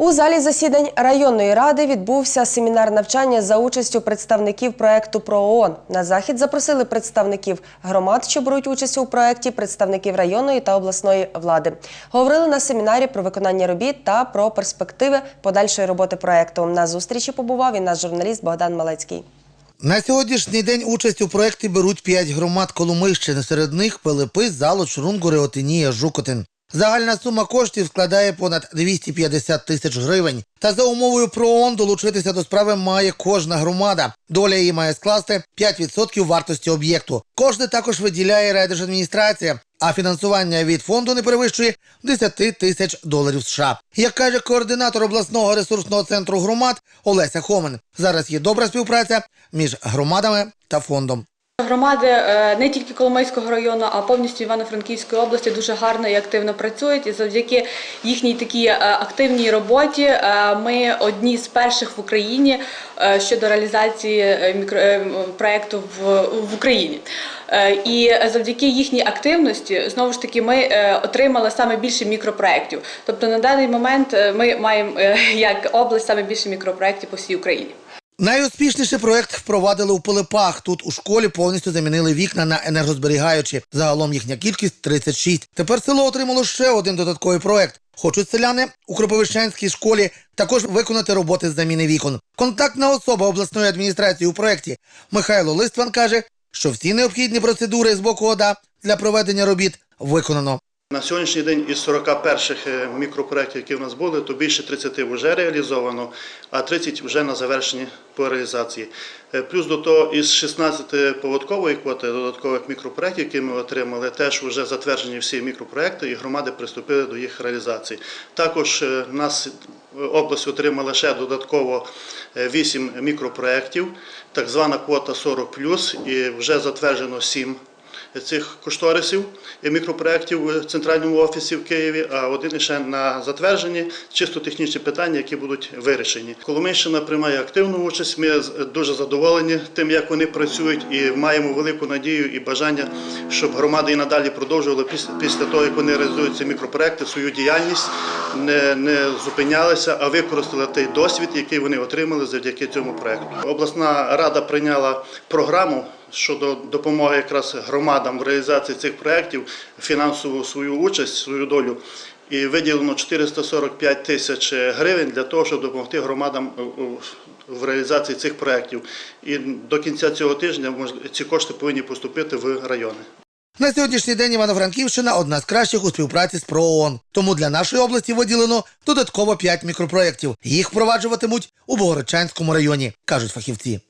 У залі засідань районної ради відбувся семінар навчання за участю представників проекту про ООН. На захід запросили представників громад, що беруть участь у проекті, представників районної та обласної влади. Говорили на семінарі про виконання робіт та про перспективи подальшої роботи проекту. На зустрічі побував і наш журналіст Богдан Малецький. На сьогоднішній день участь у проєкті беруть п'ять громад Коломийщини. Серед них Пилипи, Залоч, Шурунгури, Отинія, Жукотин. Загальна сума коштів складає понад 250 тисяч гривень. Та за умовою про ООН долучитися до справи має кожна громада. Доля її має скласти 5% вартості об'єкту. Кошти також виділяє райдержадміністрація, а фінансування від фонду не перевищує 10 тисяч доларів США. Як каже координатор обласного ресурсного центру громад Олеся Хомен, зараз є добра співпраця між громадами та фондом. Громади е, не тільки Коломийського району, а повністю Івано-Франківської області дуже гарно і активно працюють. І завдяки їхній такій е, активній роботі е, ми одні з перших в Україні щодо реалізації проекту в, Україні. І завдяки їхній активності знову ж таки ми отримали саме більше мікропроєктів. Тобто на даний момент ми маємо як область саме більше мікропроєктів по всій Україні. Найуспішніший проект впровадили у Пилипах. Тут у школі повністю замінили вікна на енергозберігаючі. Загалом їхня кількість 36. Тепер село отримало ще один додатковий проект. Хочуть селяни у Кропивищенській школі також виконати роботи з заміни вікон. Контактна особа обласної адміністрації у проєкті Михайло Листван каже, що всі необхідні процедури з боку ОДА для проведення робіт виконано. На сьогоднішній день із 41 перших е, мікропроєктів, які в нас були, то більше 30 вже реалізовано, а 30 вже на завершенні по реалізації. Е, Плюс до того із 16 поводкової квоти додаткових мікропроєктів, які ми отримали, теж вже затверджені всі мікропроєкти, і громади приступили до їх реалізації. Також е, нас область отримала ще додатково 8 мікропроєктів, так звана квота 40+, і вже затверджено 7 цих кошторисів і мікропроєктів в центральному офісі в Києві, а один ще на затвердженні чисто технічні питання, які будуть вирішені. Коломийщина приймає активну участь. Ми дуже задоволені тим, як вони працюють, і маємо велику надію і бажання, щоб громади і надалі продовжували після, після того, як вони реалізують ці мікропроєкти, свою діяльність, не, не зупинялися, а використали той досвід, який вони отримали завдяки цьому проєкту. Обласна рада прийняла програму щодо допомоги якраз громадам в реалізації цих проєктів, фінансову свою участь, свою долю. І виділено 445 тисяч гривень для того, щоб допомогти громадам в реалізації цих проєктів. І до кінця цього тижня ці кошти повинні поступити в райони. На сьогоднішній день Івано-Франківщина одна з кращих у співпраці з ПРООН. Тому для нашої області виділено додатково 5 мікропроєктів. Їх впроваджуватимуть у Богородчанському районі, кажуть фахівці.